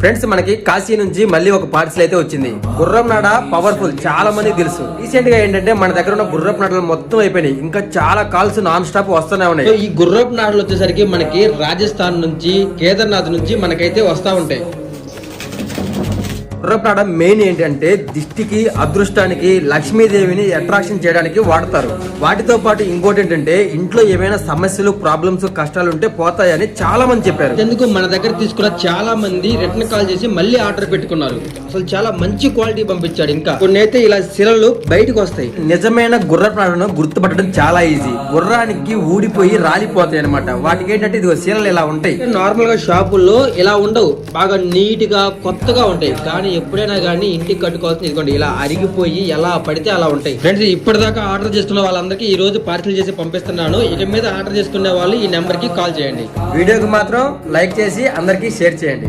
Friends మనకి కాశీ నుంచి మళ్ళీ ఒక పార్సల్ అయితే వచ్చింది. గుర్రం నాడ పవర్ఫుల్ చాలా మంది తెలుసు. రీసెంట్గా ఏంటంటే మన దగ్గర ఉన్న గుర్రపు నాడలు మొత్తం అయిపోయినాయి. ఇంకా చాలా కాల్స్ నాన్ స్టాప్ వస్తూనే ఉన్నాయి. ఈ గుర్రపు నాడలు వచ్చేసరికి మనకి రాజస్థాన్ నుంచి కేదార్నాథ్ నుంచి మనకైతే వస్తా ఉంటాయి. గుర్రపు నాడ మెయిన్ ఏంటంటే దిష్టికి అదృష్టానికి లక్ష్మీదేవిని అట్రాక్షన్ చేయడానికి వాడతారు. వాటితో పాటు ఇంకోటి ఏంటంటే ఇంట్లో ఏమైనా సమస్యలు ప్రాబ్లమ్స్ కష్టాలు ఉంటే పోతాయని చాలా మంది చెప్పారు. ఎందుకు మన దగ్గర తీసుకున్న చాలా మంది రిటర్న్ కాల్ చేసి మళ్ళీ ఆర్డర్ పెట్టుకున్నారు. అసలు చాలా మంచి క్వాలిటీ పంపించాడు ఇంకా. కొన్ని అయితే ఇలా శిలలు బయటకు వస్తాయి. నిజమైన గుర్రపు నాడను గుర్తుపట్టడం చాలా ఈజీ గుర్రానికి ఊడిపోయి రాలిపోతాయి అనమాట వాటికి ఏంటంటే ఇది శీలలు ఇలా ఉంటాయి. నార్మల్గా షాపుల్లో ఇలా ఉండవు. బాగా నీట్గా కొత్తగా ఉంటాయి. కానీ ఎప్పుడైనా కానీ ఇంటికి కట్టుకోవాల్సింది ఇదిగోండి ఇలా అరిగిపోయి ఎలా పడితే అలా ఉంటాయి. ఫ్రెండ్స్ ఇప్పటిదాకా ఆర్డర్ చేస్తున్న వాళ్ళందరికీ ఈ రోజు పార్సిల్ చేసి పంపిస్తున్నాను. ఇక మీద ఆర్డర్ చేసుకునే వాళ్ళు ఈ నెంబర్కి కాల్ చేయండి. వీడియోకి మాత్రం లైక్ చేసి అందరికీ షేర్ చేయండి.